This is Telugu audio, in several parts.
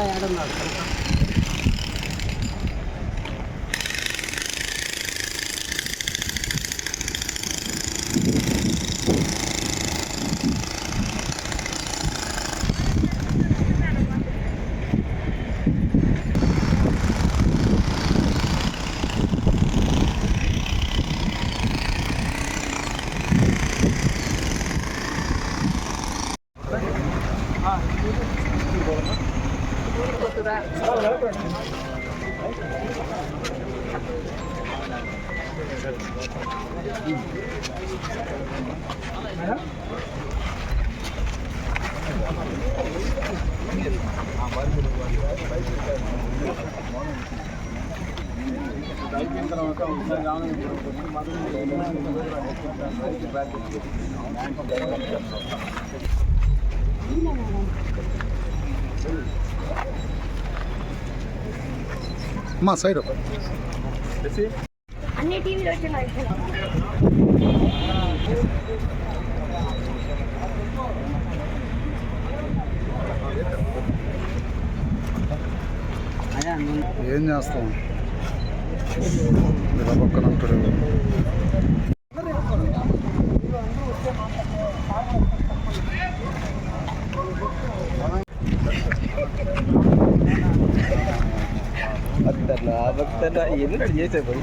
തയ്യാറെടുക്കണം మా సైడ్. అన్ని టీవీలో వచ్చినాయి ఏం చేస్తాం? ఇలా పక్కన ఉంటాడు భక్తర్లు ఎందుకు చేసే పని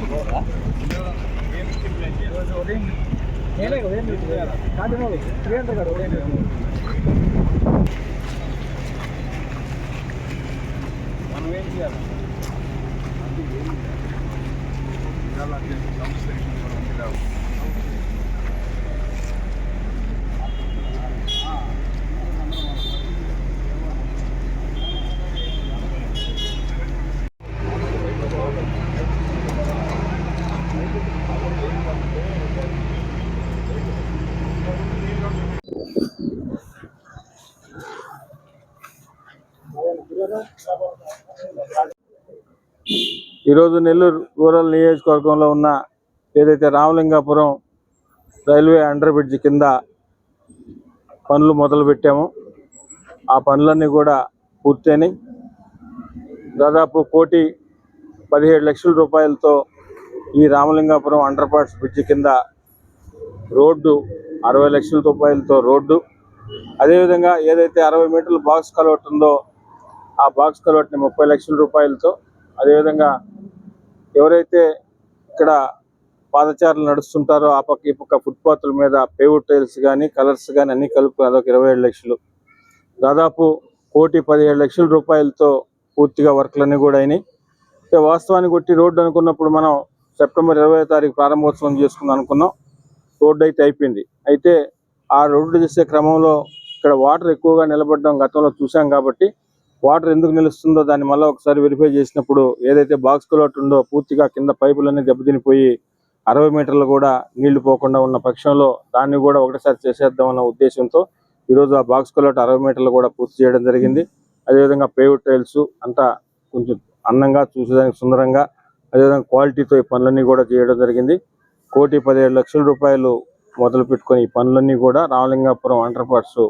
ఈరోజు నెల్లూరు రూరల్ నియోజకవర్గంలో ఉన్న ఏదైతే రామలింగాపురం రైల్వే అండర్ బ్రిడ్జ్ కింద పనులు మొదలు పెట్టాము. ఆ పనులన్నీ కూడా పూర్తయినాయి. దాదాపు కోటి పదిహేడు లక్షల రూపాయలతో ఈ రామలింగాపురం అండర్ పాస్ బ్రిడ్జ్ కింద రోడ్డు అరవై లక్షల రూపాయలతో రోడ్డు. అదేవిధంగా ఏదైతే అరవై మీటర్ల బాక్స్ కలవట్ ఉందో ఆ బాక్స్ కలవట్ని ముప్పై లక్షల రూపాయలతో అదేవిధంగా ఎవరైతే ఇక్కడ పాదచారులు నడుస్తుంటారో ఆ పక్క ఈ పక్క ఫుట్పాత్ల మీద పేవుడ్ టైల్స్ కానీ కలర్స్ కానీ అన్ని కలుపు అదొక ఇరవై ఏడు లక్షలు. దాదాపు కోటి పదిహేడు లక్షల రూపాయలతో పూర్తిగా వర్క్లన్నీ కూడా అయినాయి. వాస్తవానికి కొట్టి రోడ్డు అనుకున్నప్పుడు మనం సెప్టెంబర్ ఇరవై తారీఖు ప్రారంభోత్సవం చేసుకుందాం అనుకున్నాం. రోడ్డు అయితే అయిపోయింది. అయితే ఆ రోడ్డు చేసే క్రమంలో ఇక్కడ వాటర్ ఎక్కువగా నిలబడడం గతంలో చూసాం కాబట్టి వాటర్ ఎందుకు నిలుస్తుందో దాన్ని మళ్ళీ ఒకసారి వెరిఫై చేసినప్పుడు ఏదైతే బాక్స్ కొలట్ ఉందో పూర్తిగా కింద పైపులన్నీ దెబ్బతినిపోయి అరవై మీటర్లు కూడా నీళ్ళు పోకుండా ఉన్న పక్షంలో దాన్ని కూడా ఒకటిసారి చేసేద్దామన్న ఉద్దేశంతో ఈరోజు ఆ బాక్స్ కొలట్ అరవై మీటర్లు కూడా పూర్తి చేయడం జరిగింది. అదేవిధంగా పేవుడ్ టైల్స్ అంతా కొంచెం అందంగా చూసేదానికి సుందరంగా అదేవిధంగా క్వాలిటీతో ఈ పనులన్నీ కూడా చేయడం జరిగింది. కోటి పదిహేడు లక్షల రూపాయలు మొదలు పెట్టుకొని ఈ పనులన్నీ కూడా రామలింగాపురం అండర్ పార్ట్స్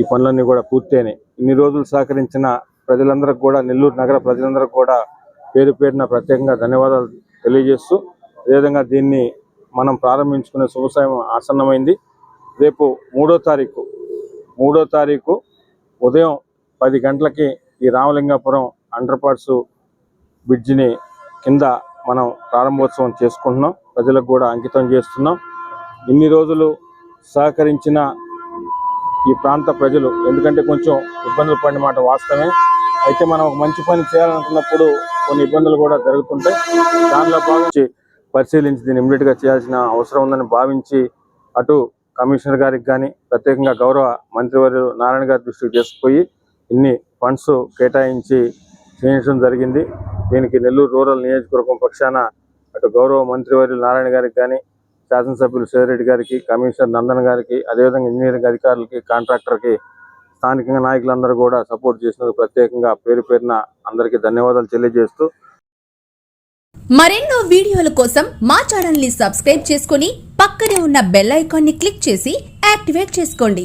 ఈ పనులన్నీ కూడా పూర్తయినాయి. ఇన్ని రోజులు సహకరించిన ప్రజలందరికీ కూడా నెల్లూరు నగర ప్రజలందరికీ కూడా పేరు పేరున ప్రత్యేకంగా ధన్యవాదాలు తెలియజేస్తూ అదేవిధంగా దీన్ని మనం ప్రారంభించుకునే శుభసాయం ఆసన్నమైంది. రేపు మూడో తారీఖు మూడో తారీఖు ఉదయం పది గంటలకి ఈ రామలింగాపురం అండర్ పార్ట్స్ బ్రిడ్జిని కింద మనం ప్రారంభోత్సవం చేసుకుంటున్నాం. ప్రజలకు కూడా అంకితం చేస్తున్నాం. ఇన్ని రోజులు సహకరించిన ఈ ప్రాంత ప్రజలు. ఎందుకంటే కొంచెం ఇబ్బందులు పడిన మాట వాస్తవమే. అయితే మనం ఒక మంచి పని చేయాలనుకున్నప్పుడు కొన్ని ఇబ్బందులు కూడా జరుగుతుంటాయి. దానిలో భావించి పరిశీలించి దీన్ని ఇమ్మీడియట్గా చేయాల్సిన అవసరం ఉందని భావించి అటు కమిషనర్ గారికి కానీ ప్రత్యేకంగా గౌరవ మంత్రివర్యులు నారాయణ గారి దృష్టికి తీసుకుపోయి ఇన్ని ఫండ్స్ కేటాయించి చేయించడం జరిగింది. దీనికి నెల్లూరు రూరల్ నియోజకవర్గం పక్షాన అటు గౌరవ మంత్రివర్యులు నారాయణ గారికి కానీ శాసనసభ్యులు శివరెడ్డి గారికి కమిషనర్ నందన్ గారికి అదేవిధంగా ఇంజనీరింగ్ అధికారులకి కాంట్రాక్టర్కి స్థానికంగా నాయకులందరూ కూడా సపోర్ట్ చేసినందుకు ప్రత్యేకంగా పేరు పేరున అందరికీ ధన్యవాదాలు తెలియజేస్తూ మరెన్నో వీడియోల కోసం మా ఛానల్ని సబ్స్క్రైబ్ చేసుకుని పక్కనే ఉన్న బెల్ ఐకాన్ని క్లిక్ చేసి యాక్టివేట్ చేసుకోండి.